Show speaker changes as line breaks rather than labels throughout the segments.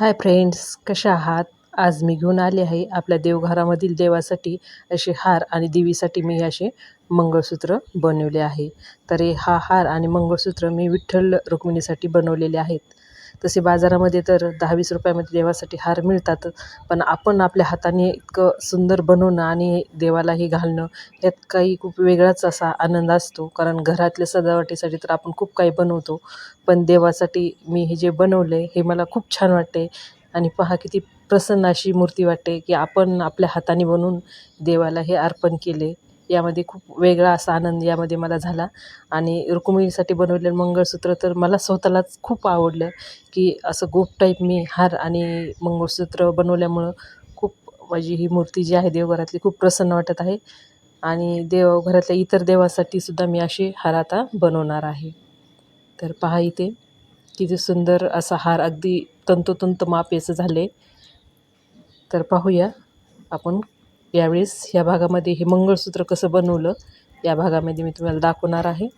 Hi friends कशा आहात? आज मी घेऊन आले आहे आपल्या देवघरामधील देवासाठी असे हार आणि देवीसाठी मी असे मंगळसूत्र बनवले आहे. तर हे हा हार आणि मंगळसूत्र मी विठ्ठल रुक्मिणीसाठी बनवलेले आहेत. तसे बाजारामध्ये तर दहा वीस रुपयामध्ये देवासाठी हार मिळतात. पण आपण आपल्या हाताने इतकं सुंदर बनवणं आणि देवालाही घालणं यात काही खूप वेगळाच असा आनंद असतो. कारण घरातल्या सजावटीसाठी तर आपण खूप काही बनवतो. पण देवासाठी मी हे जे बनवलं आहे हे मला खूप छान वाटते. आणि पहा किती प्रसन्न अशी मूर्ती वाटते की आपण आपल्या हाताने बनवून देवाला हे अर्पण केले. यामध्ये खूप वेगळा असा आनंद यामध्ये मला झाला. आणि रुक्मिणीसाठी बनवलेलं मंगळसूत्र तर मला स्वतःलाच खूप आवडलं की असं गोप टाईप मी हार आणि मंगळसूत्र बनवल्यामुळं खूप माझी ही मूर्ती जी आहे देवघरातली खूप प्रसन्न वाटत आहे. आणि देवघरातल्या इतर देवासाठी सुद्धा मी असे हार आता बनवणार आहे. तर पहा इथे किती सुंदर असा हार अगदी तंतोतंत माप याचं झाले तर पाहूया आपण यावेळेस ह्या भागामध्ये हे मंगळसूत्र कसं बनवलं या भागामध्ये मी तुम्हाला दाखवणार आहे.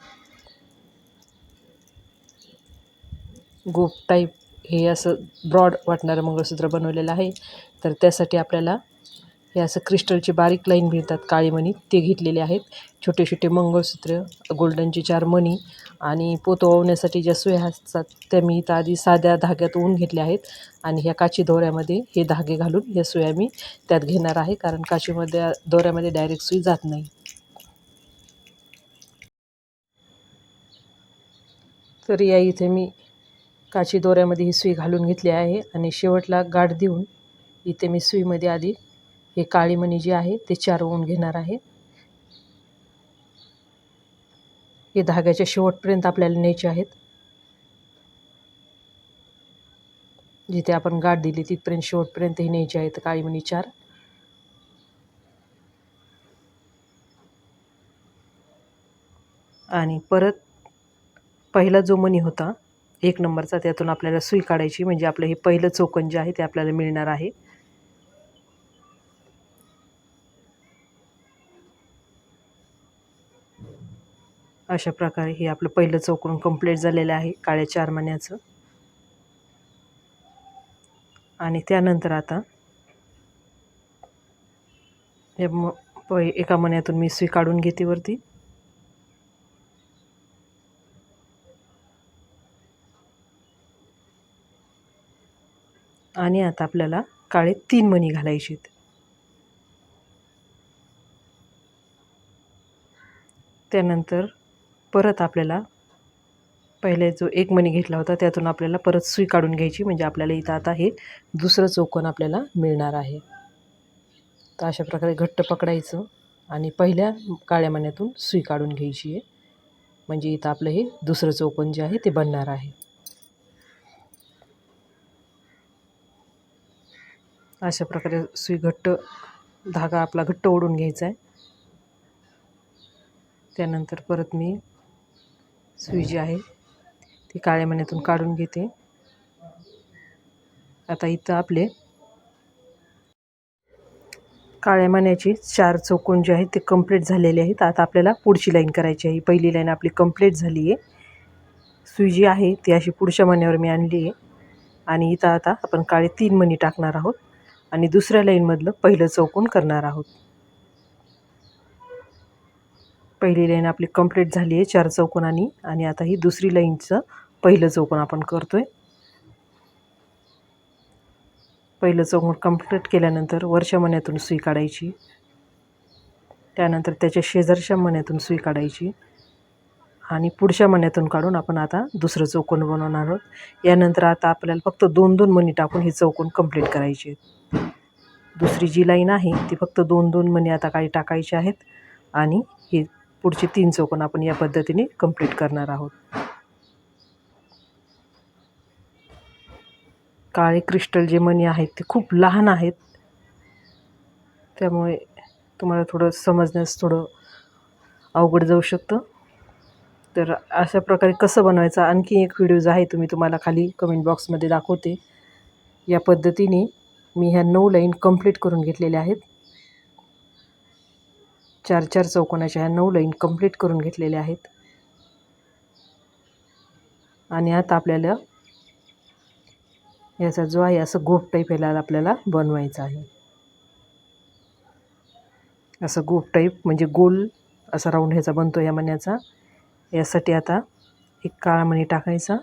गोप टाईप हे असं ब्रॉड वाटणारं मंगळसूत्र बनवलेलं आहे. तर त्यासाठी आपल्याला हे असं क्रिस्टलचे बारीक लाईन मिळतात काळी मणी ते घेतलेले आहेत. छोटे छोटे मंगळसूत्र गोल्डनचे चार मणी आणि पोत ओवण्यासाठी ज्या सुया असतात त्या मी इथं आधी साध्या धाग्यात ऊन घेतल्या आहेत. आणि ह्या काची दोऱ्यामध्ये हे धागे घालून ह्या सुया मी त्यात घेणार आहे कारण काचीमध्ये दोऱ्यामध्ये डायरेक्ट सुई जात नाही. तर या इथे मी काची दोऱ्यामध्ये ही सुई घालून घेतली आहे आणि शेवटला गाठ देऊन इथे मी सुईमध्ये आधी हे काळी मणी आहे ते चार ओवून घेणार आहे. हे धाग्याच्या शेवटपर्यंत आपल्याला न्यायचे आहेत. जिथे आपण गाठ दिली तिथपर्यंत शेवटपर्यंत हे न्यायचे आहेत काळी मणी चार आणि परत पहिला जो मणी होता एक नंबरचा त्यातून आपल्याला सुई काढायची म्हणजे आपलं हे पहिलं चोकन जे आहे ते आपल्याला मिळणार आहे. अशा प्रकारे हे आपलं पहिलं चौकडून कंप्लीट झालेलं आहे काळ्या चार महिन्याचं आणि त्यानंतर आता हे म प एका महिन्यातून मी सुई काढून घेते वरती. आणि आता आपल्याला काळे तीन मणी घालायचे त्यानंतर परत आपल्याला पहिले जो एक मणी घेतला होता त्यातून आपल्याला परत सुई काढून घ्यायची. म्हणजे आपल्याला इथं आता हे दुसरं चौकोन आपल्याला मिळणार आहे. तर अशा प्रकारे घट्ट पकडायचं आणि पहिल्या काळ्या मण्यातून सुई काढून घ्यायची आहे. म्हणजे इथं आपलं हे दुसरं चौकोन जे आहे ते बनणार आहे. अशा प्रकारे सुई घट्ट धागा आपला घट्ट ओढून घ्यायचा आहे. त्यानंतर परत मी सुई जी आहे. ती काळ्या मण्यातून काढून घेते. आता इथं आपले काळ्या मण्याची चार चौकोन जे आहेत ते कंप्लीट झालेले आहेत. आता आपल्याला पुढची लाईन करायची आहे. पहिली लाईन आपली कंप्लीट झाली आहे. सुई जी आहे ती अशी पुढच्या मण्यावर मी आणली आहे. आणि इथं आता आपण काळे तीन मणी टाकणार आहोत. आणि दुसऱ्या लाईनमधलं पहिलं चौकोन करणार आहोत. पहिली लाईन आपली कंप्लीट झाली आहे चार चौकोनानी. आणि आता ही दुसरी लाईनचं पहिलं चौकोन आपण करतो आहे पहिलं चौकोन कंप्लीट केल्यानंतर वरच्या मण्यातून सुई काढायची. त्यानंतर त्याच्या शेजारच्या मण्यातून सुई काढायची. आणि पुढच्या मण्यातून काढून आपण आता दुसरं चौकोन बनवणार आहोत. यानंतर आता आपल्याला फक्त दोन दोन मणी टाकून हे चौकोन कंप्लीट करायचे आहेत. दुसरी जी लाईन आहे ती फक्त दोन दोन मणी आता काही टाकायचे आहेत. आणि हे पुढचे तीन चौकोन आपण या पद्धतीने कंप्लीट करणार आहोत. काळे क्रिस्टल जे मणी आहेत ते खूप लहान आहेत. त्यामुळे तुम्हाला थोडं समजण्यास थोडं अवघड जाऊ शकतं. तर अशा प्रकारे कसं बनवायचं आणखी एक व्हिडिओज आहे तुम्ही तुम्हाला खाली कमेंट बॉक्समध्ये दाखवते. या पद्धतीने मी ह्या नऊ लाईन कंप्लीट करून घेतलेल्या आहेत. चार चार चौकोनाच्या ह्या नऊ लाईन कंप्लीट करून घेतलेल्या आहेत. आणि आता आपल्याला याचा जो आहे असं गोप टाईप याला आपल्याला बनवायचं आहे. असं गोप टाईप म्हणजे गोल असा राऊंड ह्याचा बनतो या मण्याचा. यासाठी आता एक काळा मणी टाकायचा.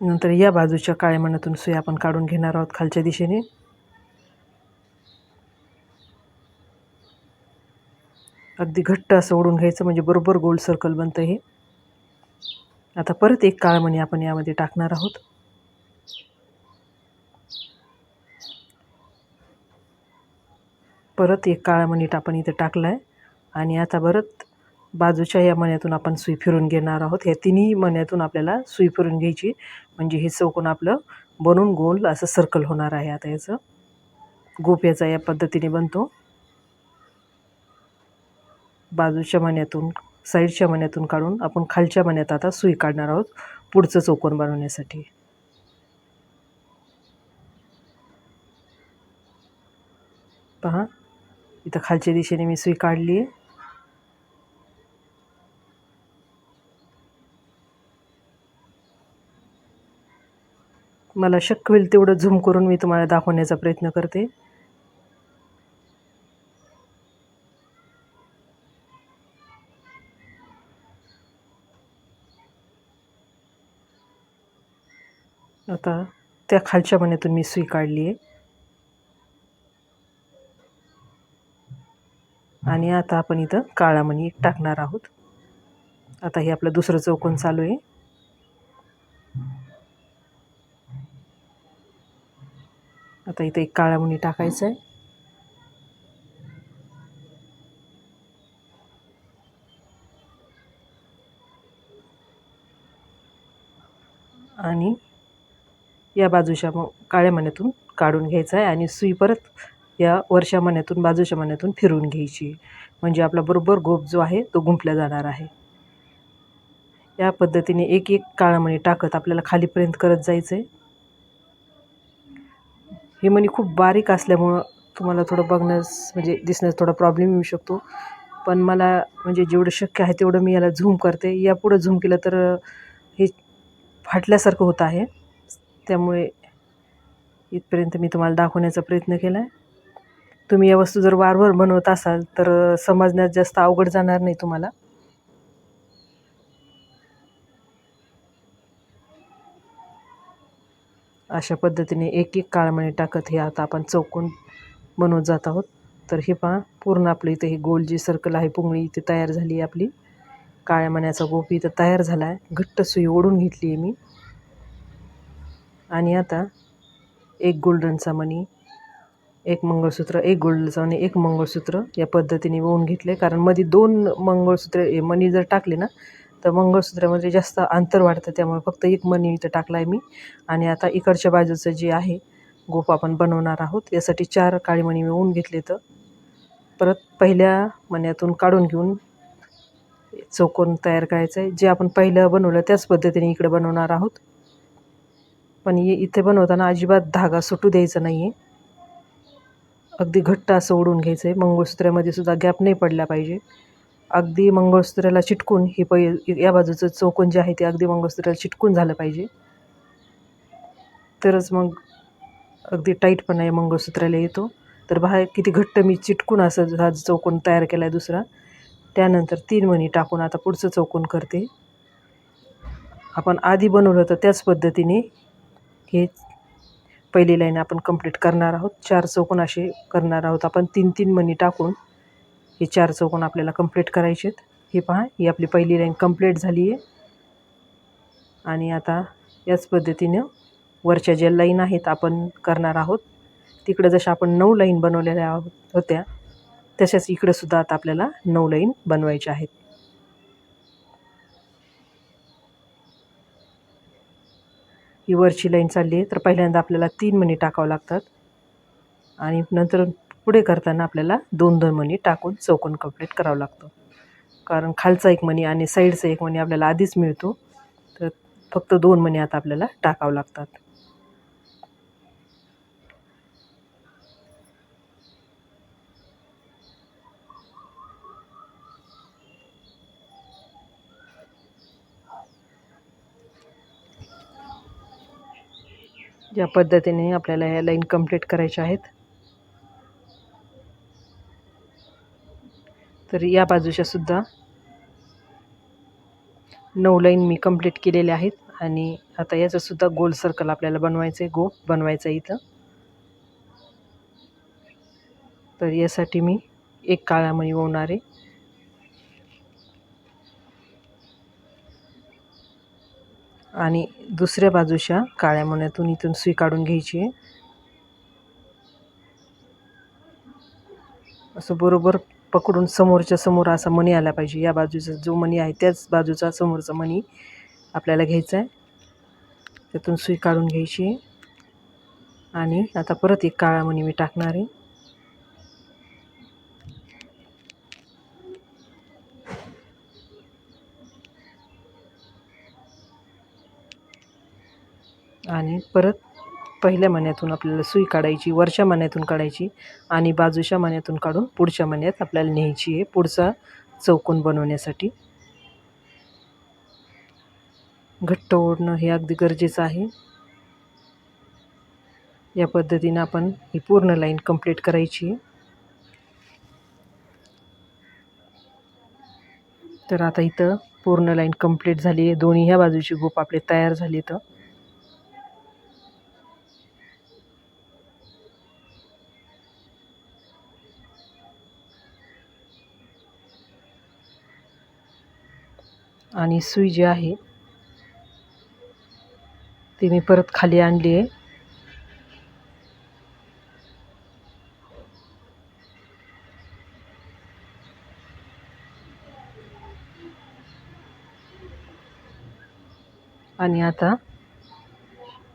नंतर या बाजूच्या काळ्या मण्यातून सुई आपण काढून घेणार आहोत खालच्या दिशेने. अगदी घट्ट असं ओढून घ्यायचं म्हणजे बरोबर गोल सर्कल बनतं हे. आता परत एक काळमणी आपण यामध्ये टाकणार आहोत. परत एक काळामणीत आपण इथे टाकला आहे आणि आता परत बाजूच्या या मण्यातून आपण सुई फिरून घेणार आहोत. ह्या तिन्ही मण्यातून आपल्याला सुई फिरून घ्यायची. म्हणजे हे चौकोन आपलं बनून गोल असं सर्कल होणार आहे आता याचं. गोप याचा या पद्धतीने बनतो. बाजूच्या मण्यातून साईडच्या मण्यातून काढून आपण खालच्या मण्यात आता सुई काढणार आहोत पुढचं चौकोन बनवण्यासाठी. पहा इथं खालच्या दिशेने मी सुई काढली आहे. मला शक्य होईल तेवढं झूम करून मी तुम्हाला दाखवण्याचा प्रयत्न करते. आता त्या खालच्या मण्यातून मी सुई काढली आहे. आणि आता आपण इथं काळा मणी टाकणार आहोत. आता हे आपलं दुसरं चौकोन चालू आहे. आता इथं एक काळा मुनी टाकायचं आहे. आणि या बाजूच्या मग काळ्या मण्यातून काढून घ्यायचा आहे आणि सुई परत या वरच्या मण्यातून बाजूच्या मण्यातून फिरवून घ्यायची. म्हणजे आपला बरोबर गोप जो आहे तो गुंफला जाणार आहे. या पद्धतीने एक एक काळा मणी टाकत आपल्याला खालीपर्यंत करत जायचं आहे हे मणी खूप बारीक असल्यामुळं तुम्हाला थोडं बघण्यास म्हणजे दिसण्यास थोडा प्रॉब्लेम येऊ शकतो. पण मला म्हणजे जेवढं शक्य आहे तेवढं मी याला झूम करते. यापुढं झूम केलं तर हे फाटल्यासारखं होत आहे. त्यामुळे इथपर्यंत मी तुम्हाला दाखवण्याचा प्रयत्न केला आहे तुम्ही या वस्तू जर वारंवार बनवत असाल तर समजण्यात जास्त अवघड जाणार नाही तुम्हाला. अशा पद्धतीने एक एक काळमणी टाकत हे आता आपण चौकोन बनवत जात आहोत. तर हे पहा पूर्ण आपलं इथे हे गोल जी सर्कल आहे पुंगळी इथे तयार झाली आहे आपली. काळ्या मण्याचा गोपी इथं तयार झाला आहे घट्ट सुई ओढून घेतली आहे मी. आणि आता एक गोल्डनचा मणी एक मंगळसूत्र एक गोल्डनचा मणी एक मंगळसूत्र या पद्धतीने ओढून घेतले कारण मध्ये दोन मंगळसूत्र मणी जर टाकले ना तर मंगळसूत्रामध्ये जास्त अंतर वाढतं. त्यामुळे फक्त एक मणी इथं टाकला आहे मी. आणि आता इकडच्या बाजूचं जे आहे गोप आपण बनवणार आहोत यासाठी चार काळी मणी मिळवून घेतले तर. परत पहिल्या मण्यातून काढून घेऊन चौकोन तयार करायचं आहे जे आपण पहिलं बनवलं त्याच पद्धतीने इकडे बनवणार आहोत. पण ये इथे बनवताना अजिबात धागा सुटू द्यायचा नाही आहे अगदी घट्ट असं ओढून घ्यायचं आहे मंगळसूत्रामध्ये सुद्धा गॅप नाही पडला पाहिजे. अगदी मंगळसूत्राला चिटकून हे पै या बाजूचं चौकोन जे आहे ते अगदी मंगळसूत्राला चिटकून झालं पाहिजे. तरच मग अगदी टाईटपणा या मंगळसूत्राला येतो. तर बाहेर किती घट्ट मी चिटकून असं हा चौकोन तयार केला आहे दुसरा. त्यानंतर तीन मणी टाकून आता पुढचं चौकोन करते. आपण आधी बनवलं होतं त्याच पद्धतीने हे पहिली लाईन आपण कंप्लीट करणार आहोत. चार चौकोन असे करणार आहोत आपण. तीन तीन मणी टाकून हे चार चौकोन आपल्याला कंप्लीट करायचे आहेत हे पहा ही आपली पहिली लाईन कंप्लीट झाली आहे आणि आता याच पद्धतीनं वरच्या ज्या लाईन आहेत आपण करणार आहोत तिकडं जशा आपण नऊ लाईन बनवलेल्या आहोत होत्या तशाच इकडंसुद्धा आता आपल्याला नऊ लाईन बनवायच्या आहेत. ही वरची लाईन चालली आहे तर पहिल्यांदा आपल्याला तीन मणी टाकावं लागतात. आणि नंतर पुढे करताना आपल्याला दोन दोन मणी टाकून चौकोन कंप्लीट करावं लागतं. कारण खालचा एक मणी आणि साईडचा एक मणी आपल्याला आधीच मिळतो तर फक्त दोन मणी आता आपल्याला टाकावं लागतात. या पद्धतीने आपल्याला या लाईन कंप्लीट करायच्या आहेत. तर या बाजूच्या सुद्धा नऊ लाईन मी कंप्लीट केलेल्या आहेत आणि आता याचं सुद्धा गोल सर्कल आपल्याला बनवायचं आहे गो बनवायचं आहे इथं. तर यासाठी मी एक काळामध्ये ओवणार आहे. आणि दुसऱ्या बाजूच्या काळ्या मण्यातून इथून सुई काढून घ्यायची. आहे असं बरोबर पकडून समोरच्या समोर असा मणी आला पाहिजे. या बाजूचा जो मणी आहे त्याच बाजूचा समोरचा मणी आपल्याला घ्यायचा आहे त्यातून सुई काढून घ्यायची. आहे आणि आता परत एक काळा मणी मी टाकणार आहे. आणि परत पहिल्या मण्यातून आपल्याला सुई काढायची वरच्या मण्यातून काढायची आणि बाजूच्या मण्यातून काढून पुढच्या मण्यात आपल्याला न्यायची आहे पुढचा चौकोन बनवण्यासाठी. घट्ट ओढणं हे अगदी गरजेचं आहे. या पद्धतीनं आपण ही पूर्ण लाईन कंप्लीट करायची. आहे तर आता इथं पूर्ण लाईन कंप्लीट झाली आहे. दोन्ही ह्या बाजूची गोप आपले तयार झाली तर आणि सुई जी आहे ती मी परत खाली आणली आहे. आणि आता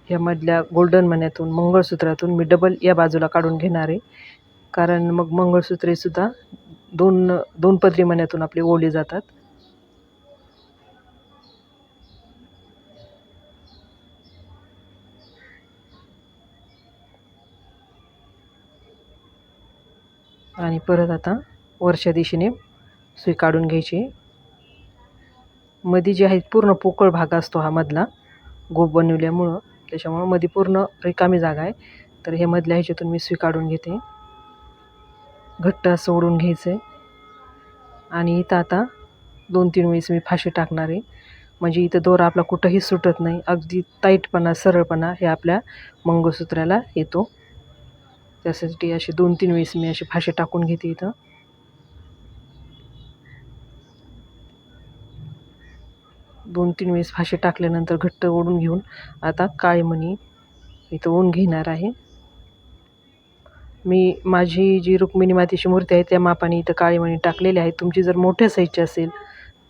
यामधल्या गोल्डन मण्यातून मंगळसूत्रातून मी डबल या बाजूला काढून घेणार आहे. कारण मग मंगळसूत्रेसुद्धा दोन दोन पदरी मण्यातून आपले ओढले जातात आणि परत आता वरच्या दिशेने सुई काढून घ्यायची. मध्ये जे आहे पूर्ण पोकळ भाग असतो हा मधला गोप बनवल्यामुळं त्याच्यामुळं मध्ये पूर्ण रिकामी जागा आहे. तर हे मधल्या ह्याच्यातून मी सुई काढून घेते. घट्ट असं ओढून घ्यायचं आहे आणि इथं आता दोन तीन वेळेस मी फाशी टाकणार आहे. म्हणजे इथं दोरा आपला कुठंही सुटत नाही. अगदी ताईटपणा सरळपणा हे आपल्या मंगळसूत्राला येतो. त्यासाठी असे दोन तीन वेळेस मी असे फाशे टाकून घेते इथं. दोन तीन वेळेस फाशे टाकल्यानंतर घट्ट ओढून घेऊन आता काळमणी इथं ऊन घेणार आहे. मी माझी जी रुक्मिणी मातेची मूर्ती आहे त्या मापाने इथं काळीमणी टाकलेली आहे. तुमची जर मोठ्या साईजची असेल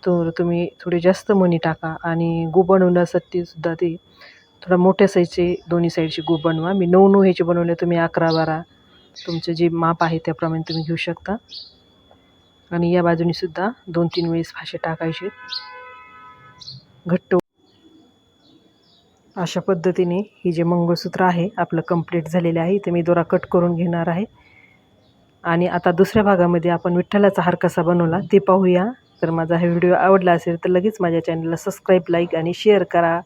तर तुम्ही थोडे जास्त मणी टाका. आणि गो बनवण्यासाठी सुद्धा ते थोडा मोठ्या साईजचे दोन्ही साईडची गो बनवा. मी नऊ नऊ ह्याचे बनवले तुम्ही अकरा बारा. तुमचं जे माप आहे त्याप्रमाणे तुम्ही घेऊ शकता. आणि या बाजूनेसुद्धा दोन तीन वेळेस फाशे टाकायचे. घट्ट अशा पद्धतीने ही जे मंगळसूत्र आहे आपलं कंप्लीट झालेले आहे. ते मी दोरा कट करून घेणार आहे. आणि आता दुसऱ्या भागामध्ये आपण विठ्ठलाचा हार कसा बनवला ते पाहूया. तर माझा हा व्हिडिओ आवडला असेल तर लगेच माझ्या चॅनलला सबस्क्राईब लाईक आणि शेअर करा.